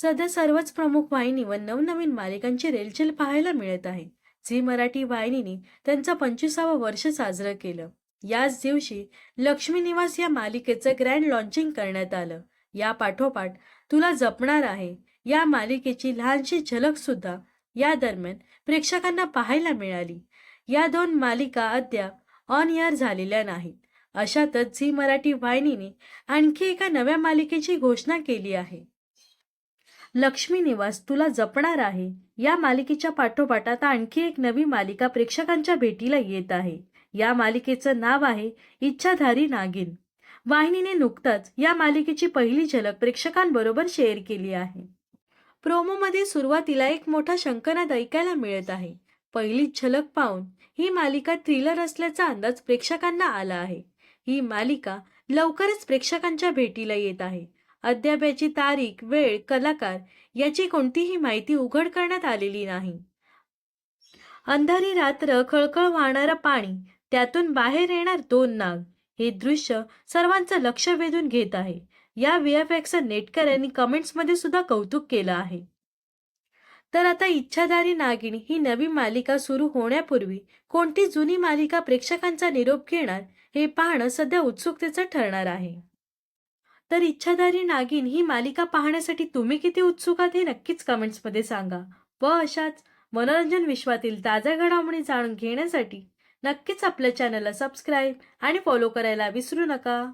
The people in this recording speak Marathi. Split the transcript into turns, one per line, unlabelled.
सध्या सर्वच प्रमुख वाहिनी व नवनवीन मालिकांची रेलचेल पाहायला मिळत आहे. झी मराठी वाहिनीने त्यांचं पंचवीसावं वर्ष साजरं केलं. याच दिवशी लक्ष्मी निवास या मालिकेचं ग्रँड लॉन्चिंग करण्यात आलं. या पाठोपाठ तुला जपणार आहे. या मालिकेची लहानशी झलक सुद्धा या दरम्यान प्रेक्षकांना पाहायला मिळाली. या दोन मालिका अद्याप ऑन एअर झालेल्या नाहीत. अशातच झी मराठी वाहिनीने आणखी एका नव्या मालिकेची घोषणा केली आहे. लक्ष्मी निवास तुला जपणार आहे. या मालिकेच्या पाठोपाठ आता आणखी एक नवी मालिका प्रेक्षकांच्या भेटीला येत आहे. या मालिकेचं नाव आहे इच्छाधारी नागिन. वाहिनीने नुकताच या मालिकेची पहिली झलक प्रेक्षकांबरोबर शेअर केली आहे. प्रोमोमध्ये सुरुवातीला एक मोठा शंकनाद ऐकायला मिळत आहे. पहिलीच झलक पाहून ही मालिका थ्रिलर असल्याचा अंदाज प्रेक्षकांना आला आहे. ही मालिका लवकरच प्रेक्षकांच्या भेटीला येत आहे. अद्याप याची तारीख वेळ कलाकार याची कोणतीही माहिती उघड करण्यात आलेली नाही. अंधारी रात्र खळखळ वाहणारा पाणी त्यातून बाहेर येणार दोन नाग हे दृश्य सर्वांचं लक्ष वेधून घेत आहे. या व्हीएफएक्सचं नेटकर यांनी कमेंट्समध्ये सुद्धा कौतुक केलं आहे. तर आता इच्छाधारी नागिणी ही नवी मालिका सुरू होण्यापूर्वी कोणती जुनी मालिका प्रेक्षकांचा निरोप घेणार हे पाहणं सध्या उत्सुकतेचं ठरणार आहे. तर इच्छाधारी नागिन ही मालिका पाहण्यासाठी तुम्ही किती उत्सुक आहात हे नक्कीच कमेंट्समध्ये सांगा. व अशाच मनोरंजन विश्वातील ताज्या घडामोडी जाणून घेण्यासाठी नक्कीच आपल्या चॅनलला सबस्क्राईब आणि फॉलो करायला विसरू नका.